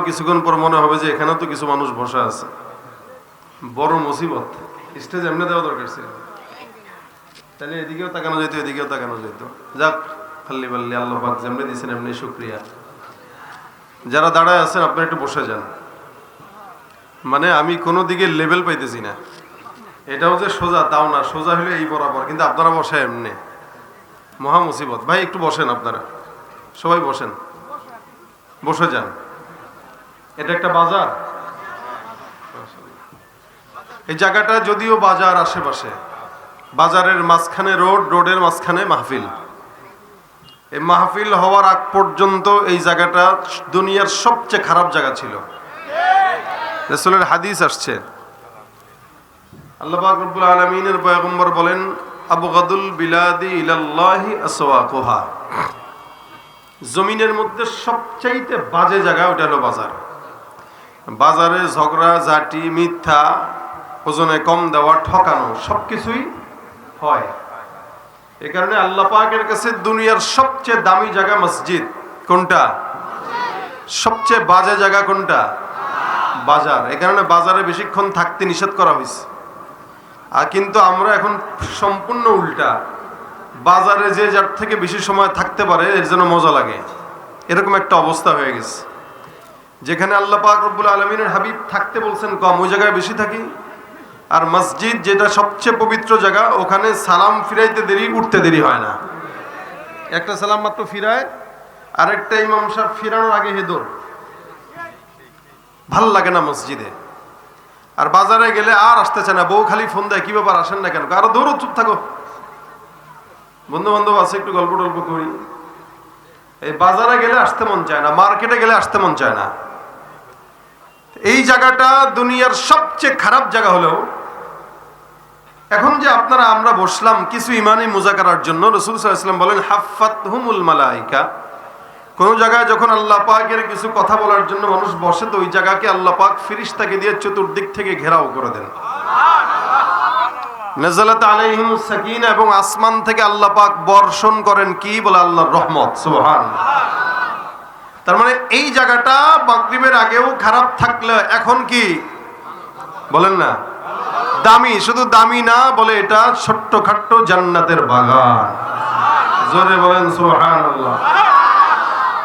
কিছুক্ষণ পর মনে হবে যে এখানেও তো কিছু মানুষ বসে আছে। বড় মুসিবত। স্টেজ এমনি দেওয়া দরকার ছিল। তাহলে এদিকেও তাকানো যেত এদিকেও তাকানো যেত যাক, খাল্লি বাল্লি, আল্লাহ পাক যেমনি দিয়েছেন এমনি শুক্রিয়া। যারা দাঁড়ায় আছেন, আপনারা একটু বসে যান। মানে আমি কোনো দিকে লেভেল পাইতেছি না। এটাও যে সোজা, তাও না। সোজা হলে এই বরাবর, কিন্তু আপনারা বসে এমনি। মহা মুসিবত। ভাই, একটু বসেন আপনারা। সবাই বসেন। বসে যান। এটা একটা বাজার? এই জায়গাটা যদিও বাজার আশেপাশে। বাজারের মাঝখানে রোড, রোডের মাঝখানে মাহফিল। এই মাহফিল হওয়ার আগ পর্যন্ত এই জায়গাটা দুনিয়ার সবচেয়ে খারাপ জায়গা ছিল। রসুলের হাদিস আসছে। আল্লাহ পাক রব্বুল আলামিনের পয়গম্বর বলেন আবগাদুল বিলাদি ইলাল্লাহি আসওয়াকুহা। জমিনের মধ্যে সবচাইতে বাজে জায়গা ওটা হলো বাজার। বাজারে ঝগড়া, জাটি, মিথ্যা, ওজনে কম দেওয়া, ঠকানো, সবকিছুই হয়। এ কারণে আল্লাহ পাকের কাছে দুনিয়ার সবচেয়ে দামি জায়গা মসজিদ কোনটা? সবচেয়ে বাজে জায়গা কোনটা? বাজার। এ কারণে বাজারে বেশিক্ষণ থাকতে নিষেধ করা হয়েছে আর কিন্তু আমরা এখন সম্পূর্ণ উল্টা। বাজারে যে যার থেকে বেশি সময় থাকতে পারে, এর জন্য মজা লাগে। এরকম একটা অবস্থা হয়ে গেছে। যেখানে আল্লাহ পাক রব্বুল আলমিনের হাবিব থাকতে বলছেন, কম, ওই জায়গায় বেশি থাকি। আর মসজিদ যেটা সবচেয়ে পবিত্র জায়গা, ওখানে সালাম ফিরাইতে দেরি, উঠতে দেরি হয় না। একটা সালাম মাত্র ফিরায়, আরেকটা ইমাম সাহেব ফিরানোর আগে হেদর ভালো লাগে না মসজিদে। আর বাজারে গেলে আর আসতে চায় না, বউ খালি ফোন দেয়, কি ব্যাপার, আসেন না কেন? আরও দৌড়ো চুপ থাকো। বন্ধু বান্ধব আছে, একটু গল্প টল্প করি। এই বাজারে গেলে আসতে মন চায় না, মার্কেটে গেলে আসতে মন চায় না। এই জায়গাটা দুনিয়ার সবচেয়ে খারাপ জায়গা হলেও, এখন যে আপনারা আমরা বসলাম কিছু ইমানি মুজাকারার জন্য, রসুল সাল্লাম বলেন হাফাত হুমুল মালাইকা। কোন জায়গায় যখন আল্লাহ পাকের কিছু কথা বলার জন্য মানুষ বসে, তো ওই জায়গাকে আল্লাহ পাক ফিরিস্তাকে দিয়ে চতুর্দিক থেকে ঘেরাও করে দেন। নাজালাত আলাইহিম সাকিনা, এবং আসমান থেকে আল্লাহ পাক বর্ষণ করেন কি বলে? আল্লাহর রহমত, সুবহান। তার মানে এই জায়গাটা মাগরিবের আগেও খারাপ থাকলে এখন কি? বলেন না। দামি, শুধু দামি না বলে এটা ছোট্ট খাট্ট জান্নাতের বাগান। জোরে বলেন সুবহানাল্লাহ।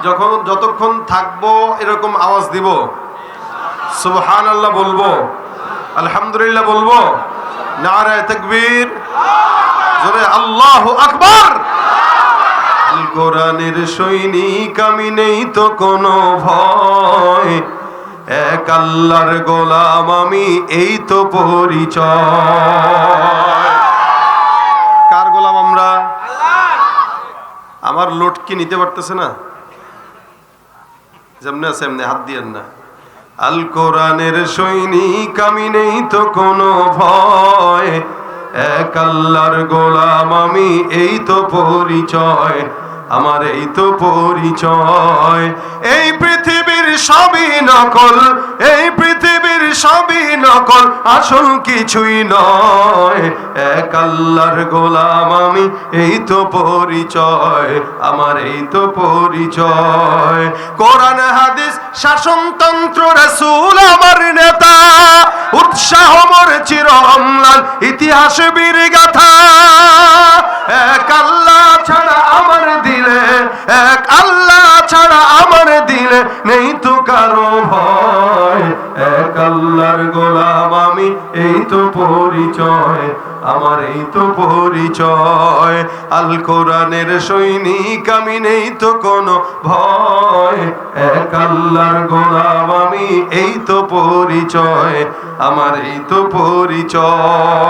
যখন যতক্ষণ থাকব এরকম আওয়াজ দিব। সুবহানাল্লাহ বলব। আলহামদুলিল্লাহ বলব। নারায় তকবীর। জোরে আল্লাহ আকবার। আল কোরআনের সৈনিক, আমি নেই তো কোনো ভয়। এক আল্লাহর গোলাম, আমি এই তো পরিচয়। কার গোলাম আমরা? আমার লোট কি নিতে পারতেছে না? যেমনি আছে এমনি, হাত দিয়েন না। আল কোরআনের সৈনিক, আমি নেই তো কোনো ভয়। এক আল্লাহর গোলাম, আমি এই তো পরিচয়। আমার এই তো পরিচয়। এই পৃথিবীর সবই নকল, এই পৃথিবীর সবই নকল, আসল কিছুই নয়। এক আল্লাহর গোলাম আমি, এই তো পরিচয়, আমার এই তো পরিচয়। কোরআন, হাদিস, শাসনতন্ত্র, রাসূল, আমার নেতা, উৎসাহ, মোর চির অম্লান ইতিহাস বীর গাথা এক আল্লাহ ছাড়া আমার দিলে, এক আল্লাহ ছাড়া আমার দিলে নেই তো কারও ভয়। এক আল্লাহর গোলাম আমি, এই তো পরিচয়, আমার এই তো পরিচয়। আল কোরআনের সৈনিক আমি, নেই তো কোনো ভয়। এক আল্লাহর গোলাম আমি, এই তো পরিচয়, আমার এই তো পরিচয়।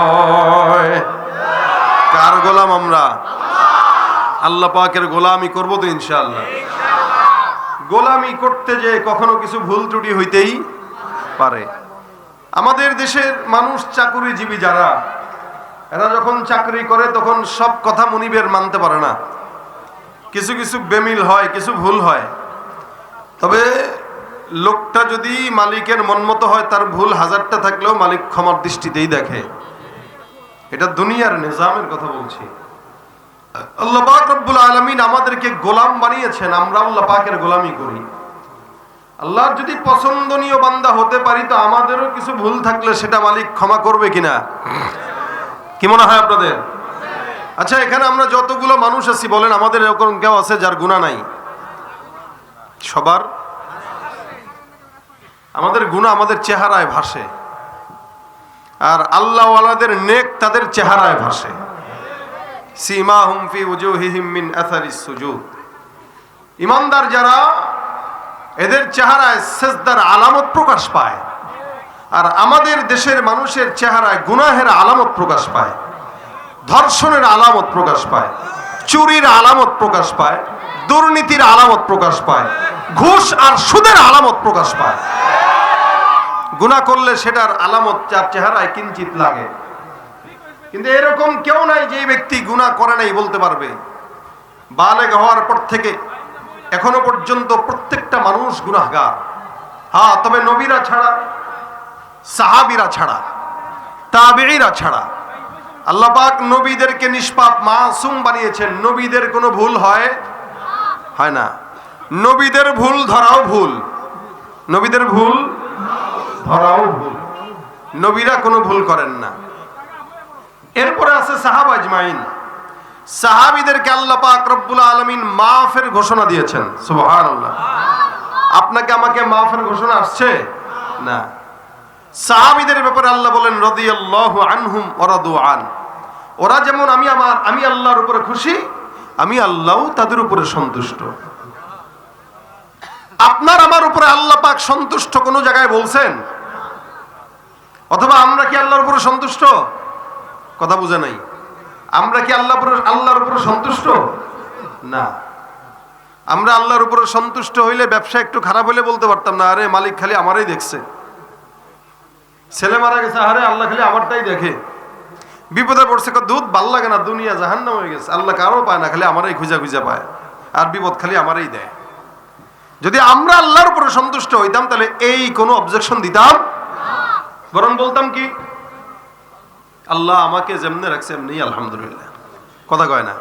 কার গোলাম আমরা। আল্লাহ পাকের গোলামি করব তো ইনশাল্লাহ গোলামি করতে যে কখনো কিছু ভুল ত্রুটি হইতেই পারে। আমাদের দেশের মানুষ চাকুরিজীবী যারা, এরা যখন চাকরি করে তখন সব কথা মনিবের মানতে পারে না। কিছু কিছু বেমিল হয়, কিছু ভুল হয়। তবে লোকটা যদি মালিকের মনমতো হয়, তার ভুল হাজারটা থাকলেও মালিক ক্ষমার দৃষ্টিতেই দেখে। এটা দুনিয়ার নিজামের কথা বলছি। আল্লাহ পাক রব্বুল আলামিন আমাদেরকে গোলাম বানিয়েছেন, আমরা আল্লাহ পাকের গোলামি করি। আল্লাহর যদি পছন্দনীয় বান্দা হতে পারি, তো আমাদেরও কিছু ভুল থাকলে সেটা মালিক ক্ষমা করবে কিনা? কি মনে হয় আপনাদের? আচ্ছা এখানে আমরা যতগুলো মানুষ আছি, বলেন আমাদের এরকম কেউ আছে যার গুণা নাই? সবার? আমাদের গুণা আমাদের চেহারায় ভাসে। আর আল্লাহওয়ালাদের নেক তাদের চেহারায় ভাসে। সীমা হুমফি মিন ইমানদার যারা, এদের চেহারায় সেজদার আলামত প্রকাশ পায়। আর আমাদের দেশের মানুষের চেহারায় গুনাহের আলামত প্রকাশ পায়। ধর্ষণের আলামত প্রকাশ পায়। চুরির আলামত প্রকাশ পায়। দুর্নীতির আলামত প্রকাশ পায়। ঘুষ আর সুদের আলামত প্রকাশ পায়। গুনাহ করলে সেটার আলামত যার চেহারায় কিঞ্চিত লাগে। কিন্তু এরকম কেউ নাই যে ব্যক্তি গুনাহ করে নাই বলতে পারবে। বালেগ হওয়ার পর থেকে এখনও পর্যন্ত প্রত্যেকটা মানুষ গুনাহগার। হ্যাঁ তবে নবীরা ছাড়া, সাহাবিরা ছাড়া, তাবেঈরা ছাড়া আল্লাহ পাক নবীদেরকে নিষ্পাপ মাসুম বানিয়েছেন। নবীদের কোনো ভুল হয়? হয় না। নবীদের ভুল ধরাও ভুল। নবীদের ভুল নবীরা কোনো ভুল করেন না। এরপরে আছে সাহাব আজমাইন। সাহাবিদেরকে আল্লাহ পাক রব্বুল আলমিন মাফের ঘোষণা দিয়েছেন। সুবহানাল্লাহ। আপনাকে আমাকে মাফের ঘোষণা আসছে? না। সাহাবিদের ব্যাপারে আল্লাহ বলেন, রদিয়াল্লাহু আনহুম ওরাদু আন। ওরা যেমন আমি আমার, আমি আল্লাহর উপরে খুশি, আমি আল্লাহ তাদের উপরে সন্তুষ্ট। আপনার আমার উপরে আল্লাহ পাক সন্তুষ্ট কোনো জায়গায় বলছেন? অথবা আমরা কি আল্লাহর উপরে সন্তুষ্ট? কথা বুঝে নাই। আমরা কি আল্লাহ আল্লাহর উপরে সন্তুষ্ট? না। আমরা আল্লাহর উপরে সন্তুষ্ট হইলে ব্যবসা একটু খারাপ হইলে বলতে পারতাম না, আরে মালিক খালি আমারই দেখছে। ছেলে মারা গেছে, আরে আল্লাহ খালি আমারটাই দেখে। বিপদে পড়ছে দুধ ভালো লাগে না, দুনিয়া জাহান্নাম হয়ে গেছে। আল্লাহ কারও পায় না, খালি আমারই খুঁজা খুঁজা পায়। আর বিপদ খালি আমারই দেয়। যদি আমরা আল্লাহর উপরে সন্তুষ্ট হইতাম, তাহলে এই কোনো অবজেকশন দিতাম বরং বলতাম কি, আল্লাহ আমাকে যেমনি রাখছে এমনি, আলহামদুলিল্লাহ। কথা কয় না?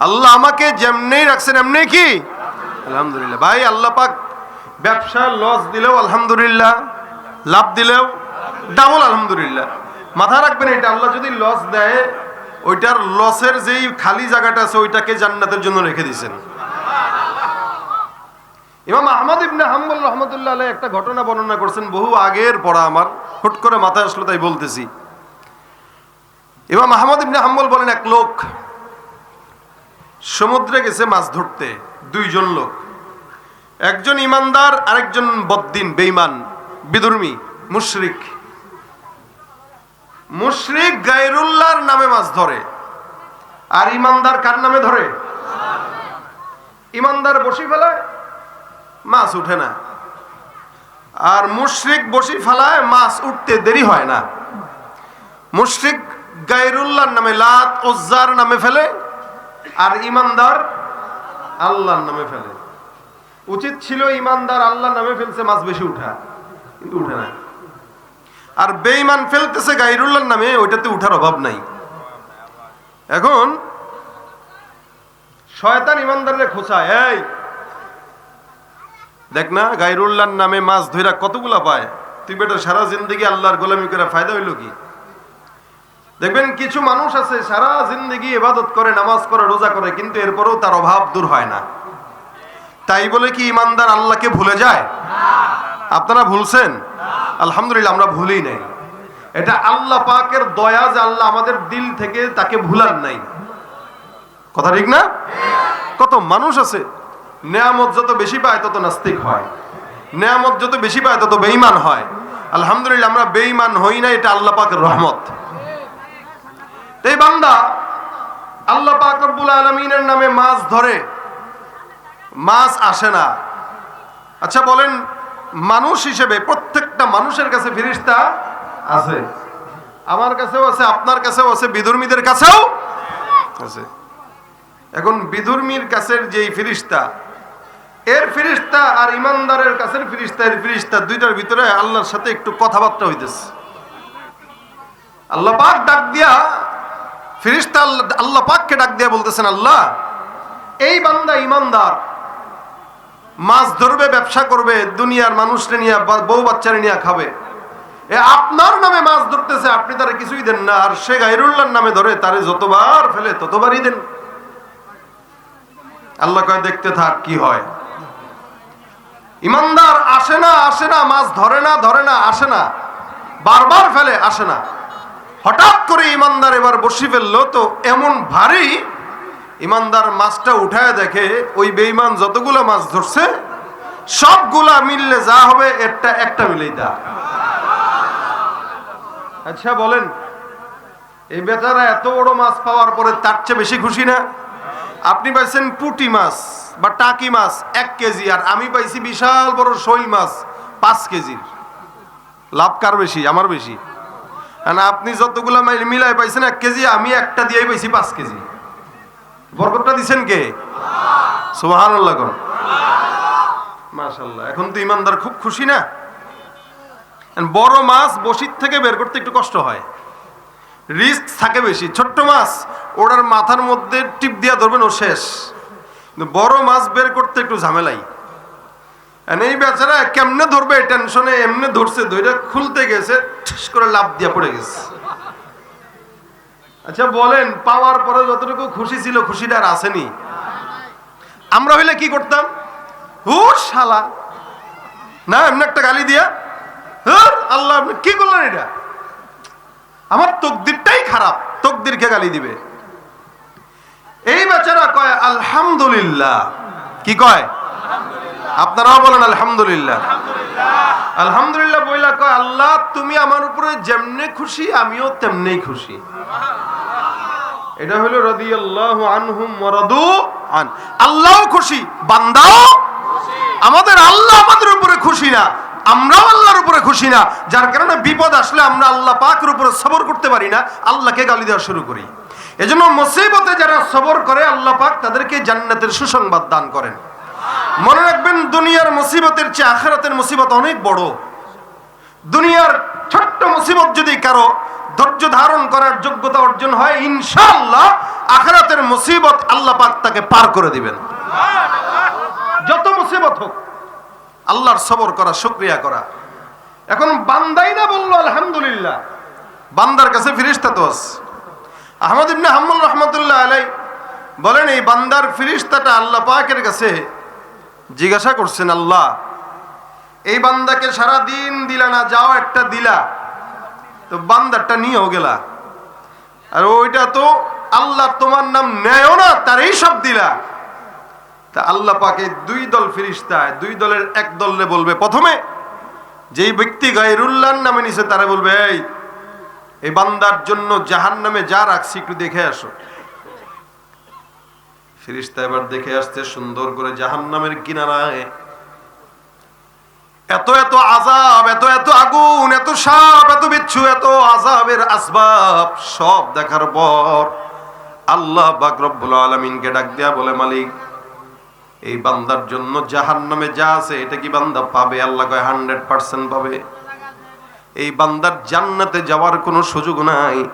আল্লাহ আমাকে যেমনি রাখছেন এমনি কি? আলহামদুলিল্লাহ। ভাই, আল্লাহ পাক ব্যবসা লস দিলেও আলহামদুলিল্লাহ, লাভ দিলেও ডাবল আলহামদুলিল্লাহ। মাথা রাখবেন এটা, আল্লাহ যদি লস দেয়, ওইটার লসের যেই খালি জায়গাটা আছে, ওইটাকে জান্নাতের জন্য রেখে দিয়েছেন। ইমাম আহমদ ইবনে হাম্বল রহমতুল্লাহ আলাই একটা ঘটনা বর্ণনা করছেন বহু আগের পড়া আমার। হুট করে মাথায় আসলো, তাই বলতেছি। ইমাম আহমদ ইবনে হাম্বল বলেন, এক লোক সমুদ্রে গেছে মাছ ধরতে, দুইজন লোক। একজন ইমানদার, আরেকজন বদ্দিন বেইমান বিদুর্মী, মুশরিক। মুশরিক গায়রুল্লাহর নামে মাছ ধরে। আর ইমানদার কার নামে ধরে? ইমানদার বসি ফেলায়? মাছ উঠে না। আর মুশরিক বসি ফেলায় মাছ উঠতে দেরি হয় না। মুশরিক গায়রুল্লাহর নামে লাত ওজ্জার নামে ফেলে, আর ইমানদার আল্লাহর নামে ফেলে। উচিত ছিল ইমানদার আল্লাহর নামে ফেলছে, মাছ বেশি উঠা, কিন্তু উঠে না। আর বেঈমান ফেলতেছে গাইরুল্লাহর নামে, ওইটাতে উঠার অভাব নাই। এখন শয়তান ইমানদারের খোঁচায়, এই দেখ না গাইরুল্লাহর নামে মাছ ধইরা কতগুলা পায়? তুই বেটা সারা জিন্দগি আল্লাহর গোলামি করে ফায়দা হইল কি? দেখবেন কিছু মানুষ আছে, সারা জিন্দগি ইবাদত করে, নামাজ করে, রোজা করে, কিন্তু এরপরেও তার অভাব দূর হয় না। তাই বলে কি ইমানদার আল্লাহকে ভুলে যায়? আপনারা ভুলছেন? আলহামদুলিল্লাহ, আমরা ভুলি নাই। এটা আল্লাহ পাকের দয়া যে আল্লাহ আমাদের দিল থেকে তাকে ভুলার নাই। কথা ঠিক না? কত মানুষ আছে নেয়ামত যত বেশি পায় তত নাস্তিক হয়। নেয়ামত যত বেশি পায় তত বেঈমান হয়। আলহামদুলিল্লাহ আমরা বেঈমান হই না এটা আল্লাহ পাকের রহমত। এই বান্দা আল্লাহ পাক রব্বুল আলমিনের নামে মাছ ধরে। মাছ আসে না। আচ্ছা বলেন, মানুষ হিসেবে প্রত্যেকটা মানুষের কাছে ফিরিস্তা আছে। আমার কাছেও আছে, আপনার কাছেও আছে বিধর্মীদের কাছেও আছে। এখন বিধর্মীর কাছের যেই ফিরিস্তা এর ফিরিস্তা আর ইমানদারের কাছের ফিরিস্তা, এর ফিরিস্তা দুইটার ভিতরে আল্লাহর সাথে একটু কথাবার্তা হইতেছে। আল্লাহ পাক ডাক দিয়া, ফিরিস্তা আল্লাহ আল্লাহ পাককে ডাক দিয়া বলতেছেন, আল্লাহ, এই বান্দা ইমানদার, মাছ ধরবে, ব্যবসা করবে, দুনিয়ার মানুষরে নিয়ে বউ বাচ্চারে নিয়ে খাবে। এ আপনার নামে মাছ ধরতেছে, আপনি তারা কিছুই দেন না, আর সে গাইরুল্লাহর নামে ধরে, তারে যতবার ফেলে ততবারই দেন। আল্লাহ কয়, দেখতে থাক, কি হয়? ইমানদার আসে না আসে না, মাছ ধরে না ধরে না, আসে না। বারবার ফেলে, আসে না। হঠাৎ করে ইমানদার এবার বসি ফেলল, তো এমন ভারী ইমানদার মাছটা উঠায় দেখে ওই বেইমান যতগুলো মাছ ধরছে, সবগুলা মিললে যা হবে, একটা একটা মিলেই দা আচ্ছা বলেন, এই বেচারা এত বড় মাছ পাওয়ার পরে তার চেয়ে বেশি খুশি না? আপনি পাইছেন পুটি মাছ। বা টাকি মাছ, এক কেজি, আর আমি পাইছি বিশাল বড় শৈল মাছ, পাঁচ কেজির। লাভ কার বেশি? আমার বেশি। না আপনি যতগুলো মিলাই পাইছেন, এক কেজি, আমি একটা দিয়েই পাইছি পাঁচ কেজি। বরকতটা দিছেন কে? সুবাহান মাশাল্লাহ এখন তো ইমানদার খুব খুশি না? বড় মাছ বসির থেকে বের করতে একটু কষ্ট হয়। রিস্ক থাকে বেশি। ছোট্ট মাছ ওটার মাথার মধ্যে টিপ দিয়া ধরবেন, ও শেষ। বড় মাছ বের করতে একটু ঝামেলাই। এই বেচারা কেমনে ধরবে টেনশনে এমনি ধরছে ধরে খুলতে গেছে ঠেস করে লাভ দিয়ে পড়ে গেছে। আচ্ছা বলেন পাওয়ার পরে যতটুকু খুশি ছিল খুশিটা আর আসেনি। আমরা হইলে কি করতাম? হু শালা! না এমনি একটা গালি দিয়া হুর, আল্লাহ আপনি কি করলেন এটা? আমার তকদিরটাই খারাপ তকদিরকে গালি দিবে। এই বেচারা কয়, আলহামদুলিল্লাহ। কি কয়? আপনারাও বলেন, আলহামদুলিল্লাহ। আলহামদুলিল্লাহ বইলা কয়, আল্লাহ তুমি আমার উপরে যেমনে খুশি, আমিও তেমনি খুশি। এটা হলো রাদিয়াল্লাহু আনহুম ওয়ারাদু আন। আল্লাহও খুশি, বান্দাও আমাদের আল্লাহ আমাদের উপরে খুশি না, আমরাও আল্লাহর উপরে খুশি না। যার কারণে বিপদ আসলে আমরা আল্লাহ পাকের উপরে সবর করতে পারি না, আল্লাহকে গালি দেওয়া শুরু করি। এজন্য মুসিবতে যারা সবর করে, আল্লাহ পাক তাদেরকে জান্নাতের সুসংবাদ দান করেন। মনে রাখবেন, দুনিয়ার মুসিবতের চেয়ে আখেরাতের মুসিবত অনেক বড়। দুনিয়ার ছোট্ট মুসিবত যদি কারও ধৈর্য ধারণ করার যোগ্যতা অর্জন হয়, ইনশাআল্লাহ আখেরাতের মুসিবত আল্লাহ পাক তাকে পার করে দিবেন। যত মুসিবত হোক, আল্লাহর সবর করা, শুক্রিয়া করা। এখন বান্দাই না বলল, আলহামদুলিল্লাহ। বান্দার কাছে ফিরিস্তা তো আছে। আহমদ ইবনে হাম্মুল রহমতুল্লাহ আলাই বলেন, এই বান্দার ফিরিস্তাটা আল্লাহ পাকের কাছে জিজ্ঞাসা করছেন, আল্লাহ, এই বান্দাকে সারা দিন দিলা না, যাও একটা দিলা। তো বান্দারটা নিয়েও গেলা। আর ওইটা তো আল্লাহ তোমার নাম নেয়ও না, তারই সব দিলা। তা আল্লাহ পাকে দুই দল ফিরিস্তায় দুই দলের এক দলে বলবে, প্রথমে যেই ব্যক্তি গায়রুল্লাহর নামে নিছে, তারা বলবে, এই এই বান্দার জন্য জাহান নামে যা রাখছি, একটু দেখে আসো। ফিরিস্তা এবার দেখে আসতে সুন্দর করে জাহান নামের কিনারায়। এত এত আজাব এত এত আগুন, এত সাপ, এত বিচ্ছু, এত আজাবের আসবাব সব দেখার পর আল্লাহ পাক রব্বুল আলামিনকে ডাক দেয়া বলে, মালিক, এই বান্দার জন্য জাহান নামে যা আছে, এটা কি বান্দা পাবে? আল্লাহ কয়, হান্ড্রেড পার্সেন্ট পাবে। এই বান্দার জান্নাতে যাওয়ার কোনো সুযোগ নাই।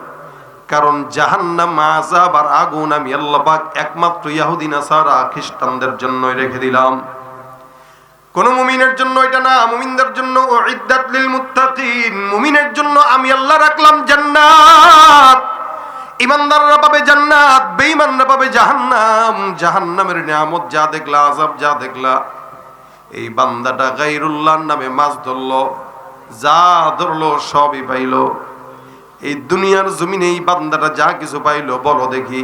কারণ জাহান্নাম, আযাব আর আগুন আমি আল্লাপাক একমাত্র ইহুদি নাসারা খ্রিস্টানদের জন্যই রেখে দিলাম। কোন মুমিনের জন্য এটা না, মুমিনদের জন্য উইদ্দাত লিল মুত্তাকিন। মুমিনের জন্য আমি আল্লাহ রাখলাম জান্নাত। ইমানদাররা পাবে জান্নাত, বেঈমানরা পাবে জাহান্নাম। জাহান্নামের নিয়ামত যা দেখলা, আযাব যা দেখলা। এই বান্দাটা গায়রুল্লাহর নামে মাছ ধরলো। যা ধরলো সবই পাইলো। এই দুনিয়ার জমিনে এই বান্দাটা যা কিছু পাইলো, বলো দেখি।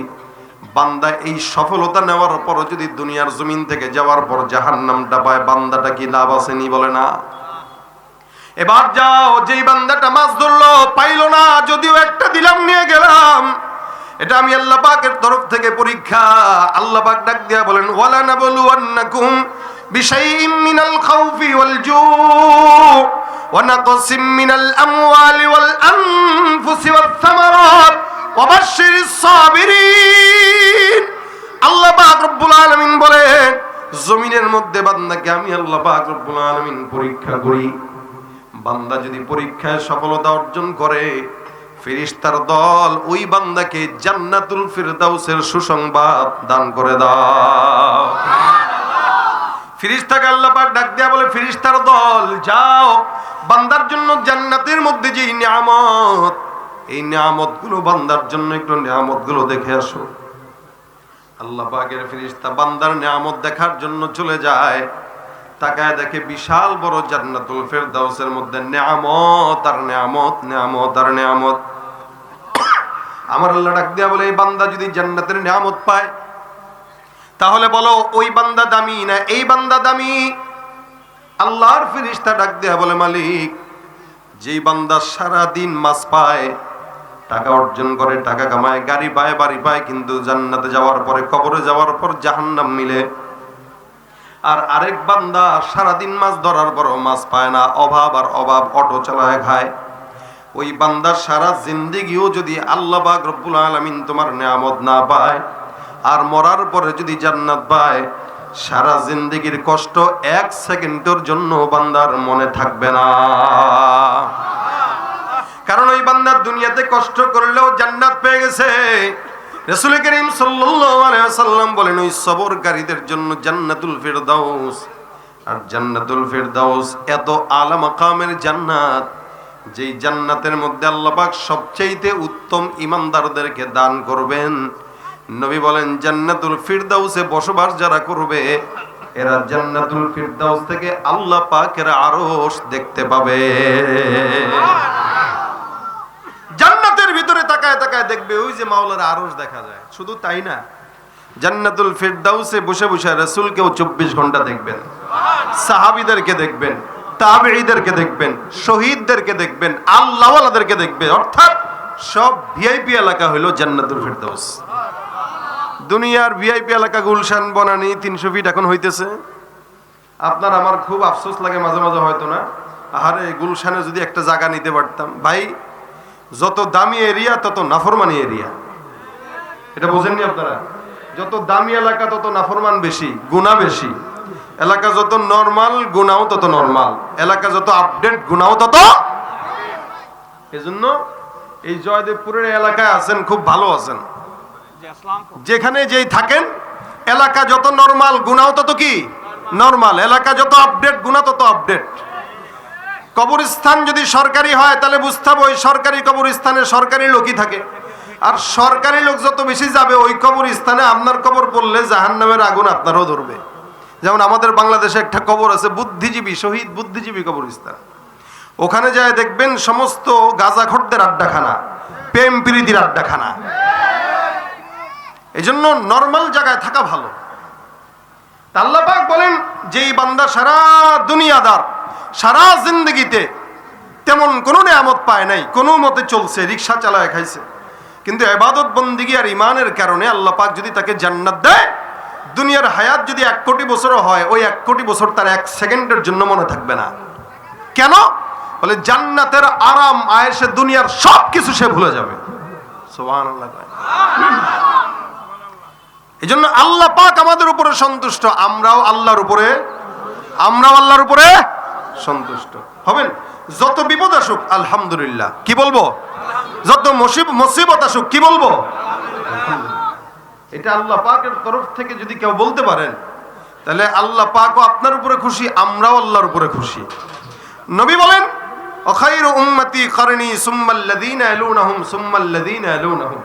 বান্দা এই সফলতা নেওয়ার পর যদি দুনিয়ার জমিন থেকে যাওয়ার পর জাহান নামটা পায় বান্দাটা কি লাভ আসেনি বলে না? এবার যাও, যেই বান্দাটা মাছ ধরলো, পাইলো না, যদিও একটা দিলাম, নিয়ে গেলাম। এটা আমি আল্লাহ পাকের তরফ থেকে পরীক্ষা। আল্লাহ পাক ডাক দিয়া বলেন ওয়ালা নাবলুয়ান্নাকুম বিশাইইম মিনাল খাউফি ওয়াল জু' ونقص من الأموال والأنفس والثمرات وبشر الصابرين আল্লাহ পাক রব্বুল আলামিন বলেন জমিনের মধ্যে বান্দাকে আমি আল্লাহ পাক রব্বুল আলামিন পরীক্ষা করি বান্দা যদি পরীক্ষায় সফলতা অর্জন করে ফেরেশতার দল ওই বান্দাকে জান্নাতুল ফিরদাউসের সুসংবাদ দান করে দাও ফিরিস্তাকে আল্লাহ পাক ডাক দেয়া বলে, ফিরিস্তার দল, যাও। বান্দার জন্য জান্নাতের মধ্যে যে নিয়ামত, এই নিয়ামতগুলো বান্দার জন্য একটু নিয়ামতগুলো দেখে আসো। আল্লাহ পাকের ফিরিস্তা বান্দার নিয়ামত দেখার জন্য চলে যায়। তাকায় দেখে বিশাল বড় জান্নাতুল ফেরদাউসের মধ্যে নিয়ামত আর নিয়ামত নিয়ামত আর নিয়ামত। আমার আল্লাহ ডাক দেয়া বলে, এই বান্দা যদি জান্নাতের নিয়ামত পায় তাহলে বলো, ওই বান্দা দামি না এই বান্দা দামি? আল্লাহর ফিরিস্তা ডাক দেয়া বলে, মালিক, যেই বান্দা সারা দিন মাছ পায়, টাকা অর্জন করে, টাকা কামায়, গাড়ি পায়, বাড়ি পায়, কিন্তু জান্নাতে যাওয়ার পরে, কবরে যাওয়ার পর জাহান্নাম মিলে। আর আরেক বান্দা সারাদিন মাছ ধরার পরও মাছ পায় না, অভাব আর অভাব, অটো চালায়, খায়। ওই বান্দার সারা জিন্দিগিও যদি আল্লাহ বাক রব্বুল আলমিন তোমার নিয়ামত না পায় আর মরার পরে যদি জান্নাত পায়, সারা জিন্দিগির কষ্ট এক সেকেন্ডের জন্য বান্দার মনে থাকবে না। কারণ ওই বান্দার দুনিয়াতে কষ্ট করলেও জান্নাত পেয়ে গেছে। রসুল করিম সাল্লাম বলেন, ওই সবরকারীদের জন্য জান্নাতুল ফেরদাউস। আর জান্নাতুল ফেরদাউস এত আলা মাকামের জান্নাত, যেই জান্নাতের মধ্যে আল্লাপাক সবচাইতে উত্তম ইমানদারদেরকে দান করবেন। নবী বলেন, জান্নাতুল ফিরদাউসে বসবাস যারা করবে, এরা জান্নাতুল ফিরদাউস থেকে আল্লাহ পাকের আরশ দেখতে পাবে। জান্নাতের ভিতরে তাকায় তাকায় দেখবে, ওই যে মাওলার আরশ দেখা যায়। শুধু তাই না, জান্নাতুল ফিরদাউসে বসে বসে রাসূলকেও 24 ঘণ্টা দেখবেন, সাহাবীদেরকে দেখবেন, তাবেঈদেরকে দেখবেন, শহীদদেরকে দেখবেন, আল্লাহওয়ালাদেরকে দেখবেন। অর্থাৎ সব ভিআইপি এলাকা হলো জান্নাতুল ফিরদাউস। দুনিয়ার ভিআইপি এলাকা গুলশান, বনানি তিনশো ফিট এখন হইতেছে। আপনার আমার খুব আফসোস লাগে মাঝে মাঝে হয়তো না। আহারে, গুলশানে যদি একটা জায়গা নিতে পারতাম। ভাই, যত দামি এরিয়া তত নাফরমানি এরিয়া এটা বোঝেননি আপনারা? যত দামি এলাকা, তত নাফরমান বেশি, গুণা বেশি। এলাকা যত নর্মাল গুণাও তত নর্মাল এলাকা যত আপডেট গুণাও তত এজন্য এই জয়দেবপুরের এলাকায় আছেন, খুব ভালো আছেন। যেখানে যেই থাকেন, এলাকা যত নর্মাল গুণাও তত কি? নর্মাল এলাকা যত আপডেট গুণা তত আপডেট কবরস্থান যদি সরকারি হয়, তাহলে বুঝতে হবে ওই সরকারি কবরস্থানে সরকারি লোকই থাকে। আর সরকারি লোক যত বেশি যাবে, ওই কবরস্থানে আপনার কবর পড়লে জাহান নামের আগুন আপনারও ধরবে। যেমন আমাদের বাংলাদেশে একটা কবর আছে, বুদ্ধিজীবী, শহীদ বুদ্ধিজীবী কবরস্থান। ওখানে যায় দেখবেন সমস্ত গাজাখরদের আড্ডাখানা, প্রেম প্রীতির আড্ডাখানা। এই জন্য নর্মাল জায়গায় থাকা ভালো। তা আল্লাহ পাক বলেন, যেই বান্দা সারা দুনিয়াদার, সারা জিন্দগিতে তেমন কোনো নিয়ামত পায় নাই, কোনো মতে চলছে, রিক্সা চালায় খাইছে। কিন্তু এবাদত বন্দিগি আর ইমানের কারণে আল্লাহ পাক যদি তাকে জান্নাত দেয়, দুনিয়ার হায়াত যদি এক কোটি বছরও হয়, ওই এক কোটি বছর তার এক সেকেন্ডের জন্য মনে থাকবে না। কেন? বলে জান্নাতের আরাম আয়েসে দুনিয়ার সব কিছু সে ভুলে যাবে। জন্য আল্লাহ পাক আমাদের উপরে সন্তুষ্ট। আমরাও আল্লাহর উপরে, আমরাও আল্লাহর উপরে সন্তুষ্ট। হবেন? যত বিপদ আসুক, আলহামদুলিল্লাহ। কি বলব? যত মুসিব- মুসিবত আসুক, কি বলব? এটা আল্লাহ পাকের তরফ থেকে যদি কেউ বলতে পারেন, তাহলে আল্লাহ পাকও আপনার উপরে খুশি, আমরাও আল্লাহর উপরে খুশি। নবী বলেন অখাইর উম্মতি করণী সুম্মাল্লাযীনা ইয়ালুনাহুম সুম্মাল্লাযীনা ইয়ালুনাহুম।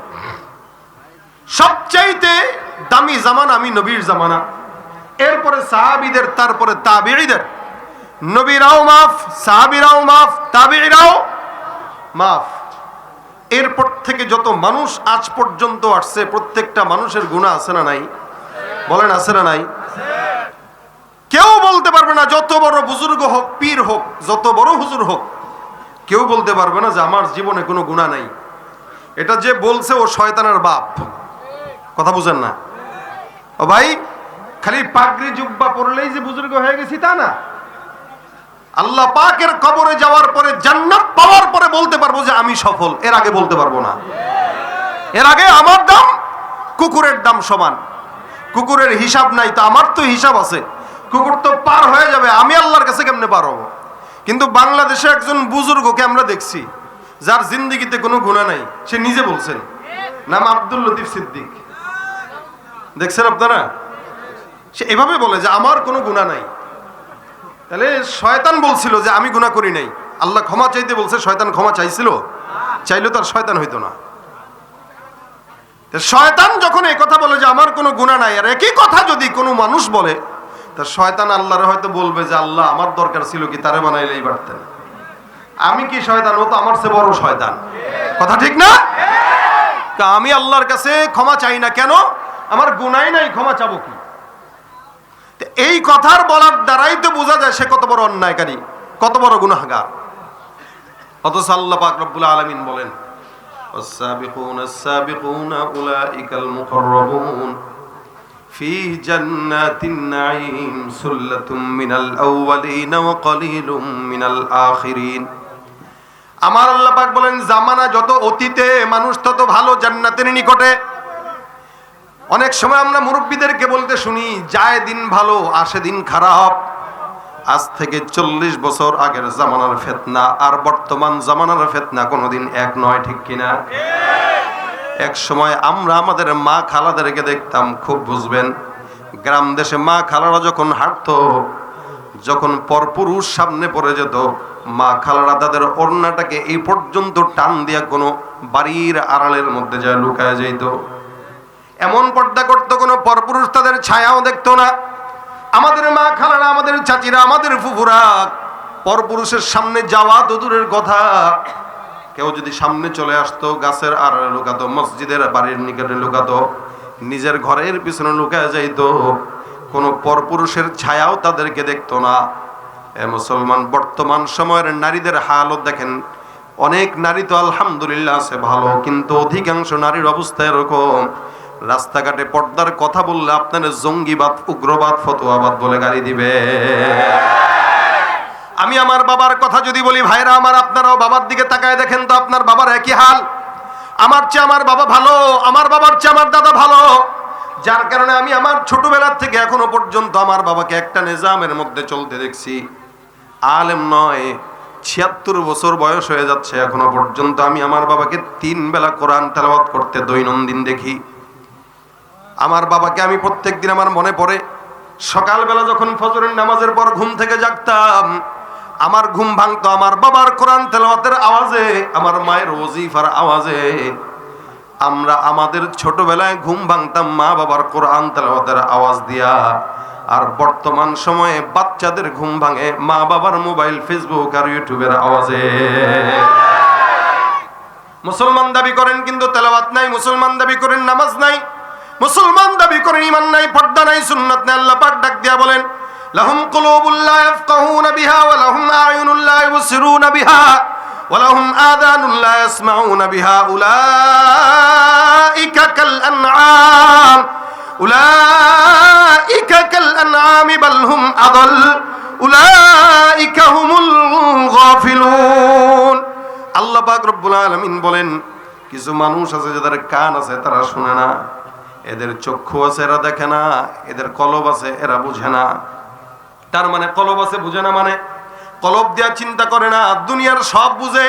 সবচাইতে দামি জামানা, আমি নবীর জামানা। এরপরে সাহাবিদের, তারপরে তাবিঈদের। নবীরাও মাফ, সাহাবিরাও মাফ, তাবিঈরাও মাফ। এরপর থেকে যত মানুষ আজ পর্যন্ত আসছে, প্রত্যেকটা মানুষের গুণা আছে না নাই? বলেন, আছে না নাই? কেউ বলতে পারবে না, যত বড় বুজুর্গ হোক, পীর হোক, যত বড় হুজুর হোক, কেউ বলতে পারবে না যে আমার জীবনে কোনো গুণা নাই। এটা যে বলছে ও শয়তানের বাপ। কথা বুঝেন না। ও ভাই, খালি পাগড়ি জুব্বা পরলেই যে বুজুর্গ হয়ে গেছি তা না। আল্লাহ পাকের কবরে যাওয়ার পরে, জান্নাত পাওয়ার পরে বলতে পারব যে আমি সফল, এর আগে বলতে পারব না। এর আগে আমার দাম কুকুরের দাম সমান। কুকুরের হিসাব নাই তো আমার তো হিসাব আছে। কুকুর তো পার হয়ে যাবে, আমি আল্লাহর কাছে কেমনে পার হব? কিন্তু বাংলাদেশে একজন বুজুর্গকে আমরা দেখছি, যার জিন্দিগিতে কোনো গুণা নাই, সে নিজে বলছেন, নাম আব্দুল লতিফ সিদ্দিক। দেখছেন আপনারা? সে এভাবে বলে যে আমার কোনো গুণা নাই। তাহলে শয়তান বলছিল যে আমি গুনাহ করি নাই। আল্লাহ ক্ষমা চাইতে বলছে, শয়তান ক্ষমা চাইছিল? চাইলে তার শয়তান হইতো না। শয়তান যখন এই কথা বলে যে আমার কোনো গুণা নাই, আর একই কথা যদি কোনো মানুষ বলে, তা শয়তান আল্লাহর হয়তো বলবে যে আল্লাহ, আমার দরকার ছিল কি তারে বানাইলেই পারতেন। আমি কি শয়তান? ও তো আমার চেয়ে বড় শয়তান। কথা ঠিক না? আমি আল্লাহর কাছে ক্ষমা চাই না কেন? আমার গুনাই নাই ক্ষমা চাবো কি তো এই কথার বলার দ্বারাই তো বোঝা যায় সে কত বড় অন্যায়কারী কত বড় গুনাহগার অথচ আল্লাহ পাক রব্বুল আলামিন বলেন والسابقون السابقون أولئك المقربون في جنات النعيم سلة من الأولين وقليل من الآخرين আমার আল্লাহ পাক বলেন জামানা যত অতীতে মানুষ তত ভালো জান্নাতের নিকটে অনেক সময় আমরা মুরব্বীদেরকে বলতে শুনি, যায় দিন ভালো, আসে দিন খারাপ। আজ থেকে চল্লিশ বছর আগের জামানার ফেতনা, আর বর্তমান জামানার ফেতনা কোনোদিন এক নয়, ঠিক কিনা? এক সময় আমরা আমাদের মা খালাদেরকে দেখতাম, খুব বুঝবেন, গ্রাম দেশে মা খালারা যখন হাঁটতো, যখন পরপুরুষ সামনে পড়ে যেত, মা খালারা তাদের ওড়নাটাকে এই পর্যন্ত টান দিয়া কোনো বাড়ির আড়ালের মধ্যে যায় লুকায় যেত এমন পর্দা করতো কোনো পরপুরুষ তাদের ছায়াও দেখতো না। আমাদের মা খালারা, আমাদের চাচিরা, আমাদের ফুফুরা, পরপুরুষের সামনে যাওয়া তো দূরের কথা। কেউ যদি সামনে চলে আসতো, গাছের আড়ালে লুকাতো, মসজিদের বাড়ির নিকটে লুকাতো, নিজের ঘরের পিছনে লুকায় যাইতো, কোনো পরপুরুষের ছায়াও তাদেরকে দেখতো না। এ মুসলমান, বর্তমান সময়ের নারীদের হালত দেখেন, অনেক নারী তো আলহামদুলিল্লাহ আছে ভালো, কিন্তু অধিকাংশ নারীর অবস্থা এরকম। রাস্তাঘাটে পর্দার কথা বললে আপনার জঙ্গিবাদ, উগ্রবাদ, ফতোয়াবাদ বলে গালি দিবে। আমি আমার বাবার কথা যদি বলি, ভাইরা আমার, আপনারাও বাবার দিকে তাকায় দেখেন তো আপনার বাবার একই হাল। আমার চেয়ে আমার বাবা ভালো, আমার বাবার চেয়ে আমার দাদা ভালো। যার কারণে আমি আমার ছোটবেলার থেকে এখনও পর্যন্ত আমার বাবাকে একটা নিজামের মধ্যে চলতে দেখছি। আলেম নয়, ছিয়াত্তর বছর বয়স হয়ে যাচ্ছে এখনও পর্যন্ত। আমি আমার বাবাকে তিন বেলা কোরআন তেলাওয়াত করতে দৈনন্দিন দেখি। আমার বাবাকে আমি প্রত্যেকদিন আমার মনে পড়ে। সকালবেলা যখন ফজরের নামাজের পর ঘুম থেকে জাগতাম, আমার ঘুম ভাঙতো আমার বাবার কোরআন তেলাওয়াতের আওয়াজে, আমার মায়ের ওজিফার আওয়াজে। আমরা আমাদের ছোটবেলায় ঘুম ভাঙতাম মা বাবার কোরআন তেলাওয়াতের আওয়াজ দিয়া। আর বর্তমান সময়ে বাচ্চাদের ঘুম ভাঙে মা বাবার মোবাইল, ফেসবুক আর ইউটিউবের আওয়াজে। মুসলমান দাবি করেন কিন্তু তেলাওয়াত নাই, মুসলমান দাবি করেন নামাজ নাই। মুসলমান দাবি করেন ইমান নাই, পর্দা নাই, সুন্নাত নাই, আল্লাহ পাক ডাক দিয়া বলেন, লাহুম কুলুবুল লা ইয়াফকাহুনা বিহা ওয়া লাহুম আয়ুনুল লা ইবসিরুনা বিহা ওয়া লাহুম আযানুল লা ইয়াসমাউনা বিহা উলাইকা কাল আনআম উলাইকা কাল আনআমি বাল হুম আদাল, উলাইকা হুমুল গাফিলুন। আল্লাহ পাক রব্বুল আলামিন বলেন, কিছু মানুষ আছে যাদের কান আছে, তারা শুনে না। এদের চক্ষু আছে, এরা দেখে না। এদের কলব আছে, এরা বুঝে না। তার মানে কলব আছে, বুঝে না মানে? কলব দেওয়া চিন্তা করে না, দুনিয়ার সব বুঝে,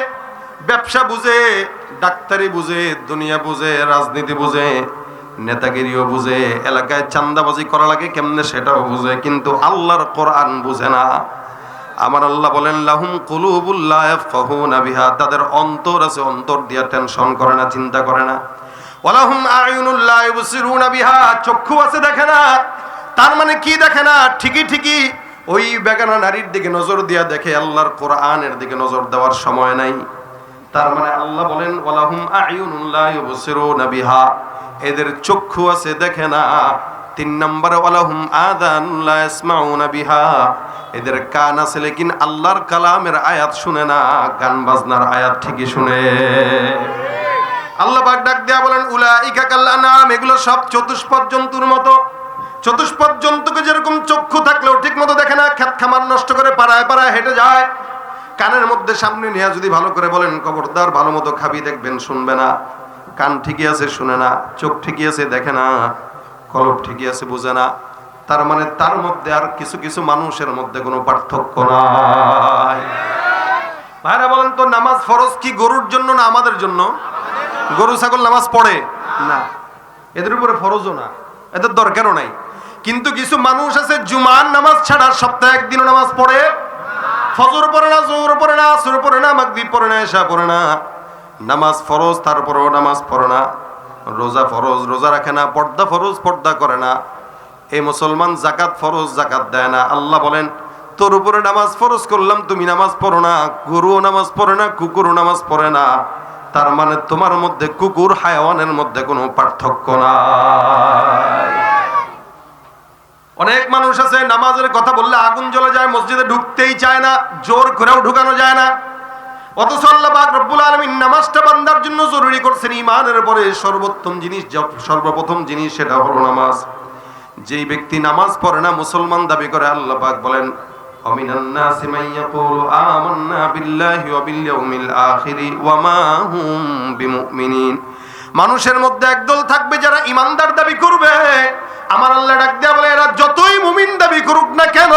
ব্যবসা বুঝে, ডাক্তারি বুঝে, দুনিয়া বুঝে, রাজনীতি বুঝে, নেতাগিরিও বুঝে, এলাকায় চান্দাবাজি করা লাগে কেমনে সেটাও বুঝে, কিন্তু আল্লাহর কোরআন বুঝে না। আমার আল্লাহ বলেন, লাহুম কুলুবুল্লাহ বিহা। তাদের অন্তর আছে, অন্তর দিয়া টেনশন করে না, চিন্তা করে না। ওয়ালাহুম আয়ুনুল্লাহ ইবসিরুনা বিহা। চক্ষু আছে দেখে না। তার মানে কি দেখে না? ঠিকই ঠিকই। ওই বেগানা নারীর দিকে নজর দিয়া দেখে আল্লাহর কোরআনের দিকে নজর দেওয়ার সময় নাই। তার মানে আল্লাহ বলেন, ওয়ালাহুম আয়ুনুল্লাহ ইবসিরুনা বিহা। এদের চক্ষু আছে দেখে না। তিন নম্বরে, ওয়ালাহুম আদানুল্লাহ ইসমাউনা বিহা। এদের কান আছে লেকিন আল্লাহর কালামের আয়াত শুনে না। গান বাজনার আয়াত ঠিকই শুনে। আল্লাহ পাক ডাক দেয়া বলেন, উলাইকা কাল্লানাম এগুলো সব চতুষ্পদ জন্তুর মতো। চতুষ্পদ জন্তুকে যেরকম চক্ষু থাকলেও ঠিক মতো দেখে না, খ্যাত খামার নষ্ট করে পাড়ায় পাড়ায় হেঁটে যায়। কানের মধ্যে সামনে নিয়ে যদি ভালো করে বলেন, খবরদার, ভালো মতো খাবি, দেখবেন শুনবে না। কান ঠিকই আছে, শুনে না। চোখ ঠিকই আছে, দেখে না। কলব ঠিকই আছে, বুঝে না। তার মানে তার মধ্যে আর কিছু কিছু মানুষের মধ্যে কোনো পার্থক্য নাই। ভাইরা বলেন তো, নামাজ ফরজ কি গরুর জন্য না আমাদের জন্য? গরু, ছাগল নামাজ পড়ে? না। এদের উপরে ফরজও না। এদের দরকারও নাই। কিন্তু কিছু মানুষ আছে জুমান নামাজ ছাড়া সপ্তাহে একদিনও নামাজ পড়ে। ফজর পড়ে না জোর পড়ে না, আসর পড়ে না, মাগরিব পড়ে না, এশা পড়ে না। নামাজ ফরজ, তারপরেও নামাজ পড়ে না। রোজা ফরজ, রোজা রাখে না, পর্দা ফরজ, পর্দা করে না। এই মুসলমান জাকাত ফরজ, জাকাত দেয় না। আল্লাহ বলেন, তোর উপরে নামাজ ফরজ করলাম, তুমি নামাজ পড়ো না। গরুও নামাজ পড়ে না, কুকুরও নামাজ পড়ে না। তার মানে তোমার মধ্যে কুকুর হায়াওয়ানের মধ্যে কোনো পার্থক্য নাই। অনেক মানুষ আছে, নামাজের কথা বললে আগুন জ্বলে যায়, মসজিদে ঢুকতেই চায় না, জোর করেও ঢুকানো যায় না। অথচ আল্লাহ পাক রব্বুল আলামিন নামাজটা বান্দার জন্য জরুরি করছেন ইমানের পরে সর্বোত্তম জিনিস সর্বপ্রথম জিনিস সেটা হলো নামাজ। যেই ব্যক্তি নামাজ পড়ে না, মুসলমান দাবি করে, আল্লাহ পাক বলেন নাসি মান ইয়াকুলু আমান্না বিল্লাহি ওয়া বিল ইয়াউমিল আখিরি ওয়া মা মানুষের মধ্যে একদল থাকবে যারা ইমানদার দাবি করবে। আমার আল্লাহ ডাক দেয়া বলে, এরা যতই মুমিন দাবি করুক না কেন,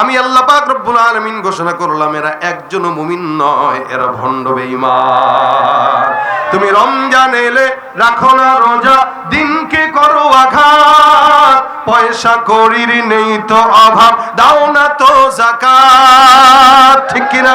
আমি আল্লাহ পাক রব্বুল আলামিন ঘোষণা করলাম, এরা একজনও মুমিন নয়, এরা ভণ্ড বেঈমান। তুমি রমজান এলে রাখো না রোজা, দিনকে করো আঘাত। পয়সা করির নেই তো অভাব, দাও না তো জাকাত। ঠিক কিনা?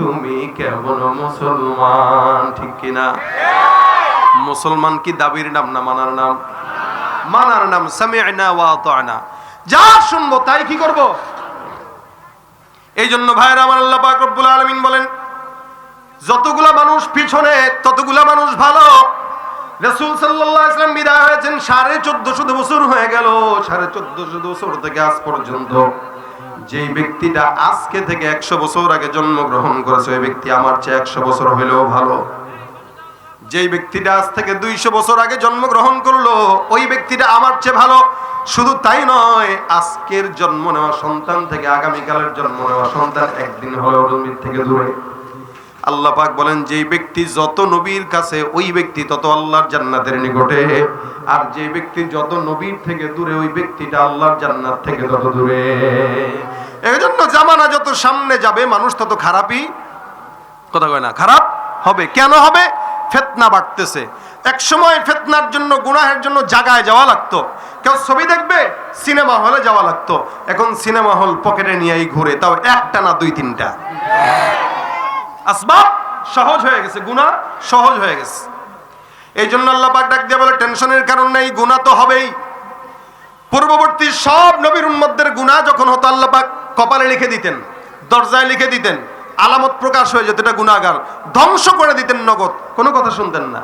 তুমি কেমন মুসলমান? ঠিক কিনা মুসলমান কি দাবির নাম না মানার নাম? মানার নাম সামিআনা ওয়া আতানা যা শুনব তাই কি করব? এই জন্য ভাইরা আমার আল্লাহ পাক রব্বুল আলামিন বলেন, যতগুলা মানুষ পিছনে, ততগুলা মানুষ ভালো। রসুল সাল্লাল্লাহু আলাইহি সাল্লাম বিদায় হয়েছেন সাড়ে চোদ্দশো বছর হয়ে গেল, সাড়ে চোদ্দশো বছর থেকে আজ পর্যন্ত। যেই ব্যক্তিটা আজকে থেকে একশো বছর আগে জন্মগ্রহণ করেছে, ওই ব্যক্তি আমার চেয়ে একশো বছর হইলেও ভালো। যেই ব্যক্তিটা আজ থেকে দুইশো বছর আগে জন্মগ্রহণ করল, ওই ব্যক্তিটা আমার চেয়ে ভালো। শুধু তাই নয়, আজকের জন্ম নেওয়া সন্তান থেকে আগামীকালের জন্ম নেওয়া সন্তান একদিন হলেও নবীর থেকে দূরে। আল্লাহ পাক বলেন, যেই ব্যক্তি যত নবীর কাছে, ওই ব্যক্তি তত আল্লাহর জান্নাতের নিকটে। আর যে ব্যক্তি যত নবীর থেকে দূরে, ওই ব্যক্তিটা আল্লাহর জান্নাত থেকে তত দূরে। এই জন্য জামানা যত সামনে যাবে, মানুষ তত খারাপই কথা কয় না, খারাপ হবে। কেন হবে? ফেতনা বাড়তেছে। এক সময় ফেতনার জন্য, গুনাহের জন্য জাগায় যাওয়া লাগতো। কেউ ছবি দেখবে, সিনেমা হলে যাওয়া লাগতো। এখন সিনেমা হল পকেটে নিয়েই ঘুরে, তাও একটা না দুই তিনটা। আসবাব সহজ হয়ে গেছে, গুনাহ সহজ হয়ে গেছে। এই জন্য আল্লাহ পাক ডাক দিয়ে বলে, টেনশনের কারণ নেই, গুনাহ তো হবেই। পূর্ববর্তী সব নবীর উম্মতদের গুনাহ যখন হতো, আল্লাহ পাক কপালে লিখে দিতেন, দরজায় লিখে দিতেন, আলামত প্রকাশ হয়ে যেত, এটা গুনাহগার। ধ্বংস করে দিতেন নগদ, কোনো কথা শুনতেন না।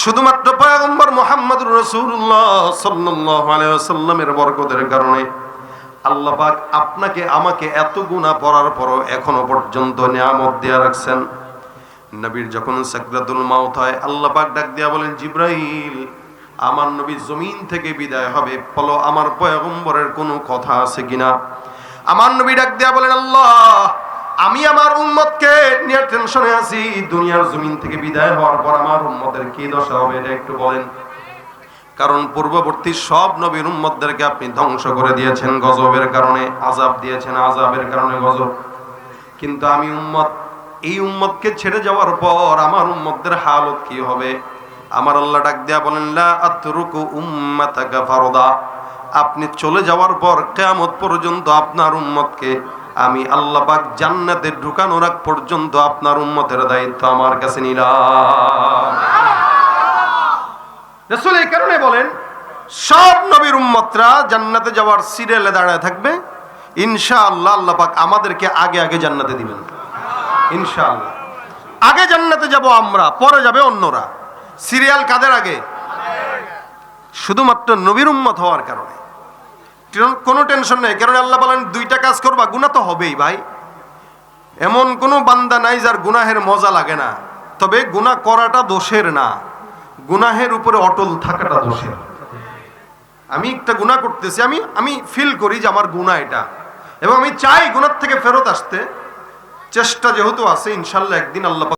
শুধুমাত্র পয়গম্বর মোহাম্মদ আলাইহি ওয়াসাল্লামের বরকতের কারণে আল্লাহ পাক আপনাকে, আমাকে এত গুনাহ পড়ার পরও এখনও পর্যন্ত নিয়ামত দেয়া রাখছেন। নবীর যখন সাকরাতুল মাউত হয়, আল্লাহ পাক ডাক দিয়া বলেন, জিব্রাইল, আমার নবী জমিন থেকে বিদায় হবে ফলো আমার পয়গম্বরের কোনো কথা আছে কিনা? আমার নবী ডাক দিয়া বলেন, আল্লাহ, আমি আমার উম্মতকে নিয়ে টেনশনে আছি, দুনিয়ার জমিন থেকে বিদায় হওয়ার পর আমার উম্মতের কি দশা হবে এটা একটু বলেন। কারণ পূর্ববর্তী সব নবীর উম্মতদেরকে আপনি ধ্বংস করে দিয়েছেন গজবের কারণে আজাব দিয়েছেন আজাবের কারণে গজব। কিন্তু আমি উম্মত, এই উম্মতকে ছেড়ে যাওয়ার পর আমার উম্মতদের হালত কি হবে? আমার আল্লাহ ডাক দেয়া বলেন, লা আতরুকু উম্মাতাকা ফারদা। আপনি চলে যাওয়ার পর কিয়ামত পর্যন্ত আপনার উম্মতকে আমি আল্লাহ পাক জান্নাতে ঢুকানোর আগ পর্যন্ত আপনার উম্মতের দায়িত্ব আমার কাছে নিলাম। এই কারণে বলেন, সব নবীর উম্মতরা জান্নাতে যাওয়ার সিরিয়ালে দাঁড়ায় থাকবে। ইনশাআল্লাহ আল্লাহ পাক আমাদেরকে আগে আগে জান্নাতে দিবেন। ইনশাআল্লাহ। আগে জান্নাতে যাব আমরা, পরে যাবে অন্যরা। সিরিয়াল কাদের আগে? শুধুমাত্র নবীর উম্মত হওয়ার কারণে। কোনো টেনশন নেই। কারণ আল্লাহ বলেন, দুইটা কাজ করবা গুণা তো হবেই ভাই। এমন কোনো বান্দা নাই যার গুনাহের মজা লাগে না। তবে গুনাহ করাটা দোষের না। গুনাহের উপরে অটল থাকাটা দোষের। আমি একটা গুনাহ করতেছি, আমি আমি ফিল করি যে আমার গুনাহ এটা। এবং আমি চাই গুণার থেকে ফেরত আসতে। চেষ্টা যেহেতু আছে, ইনশাল্লাহ একদিন আল্লাহ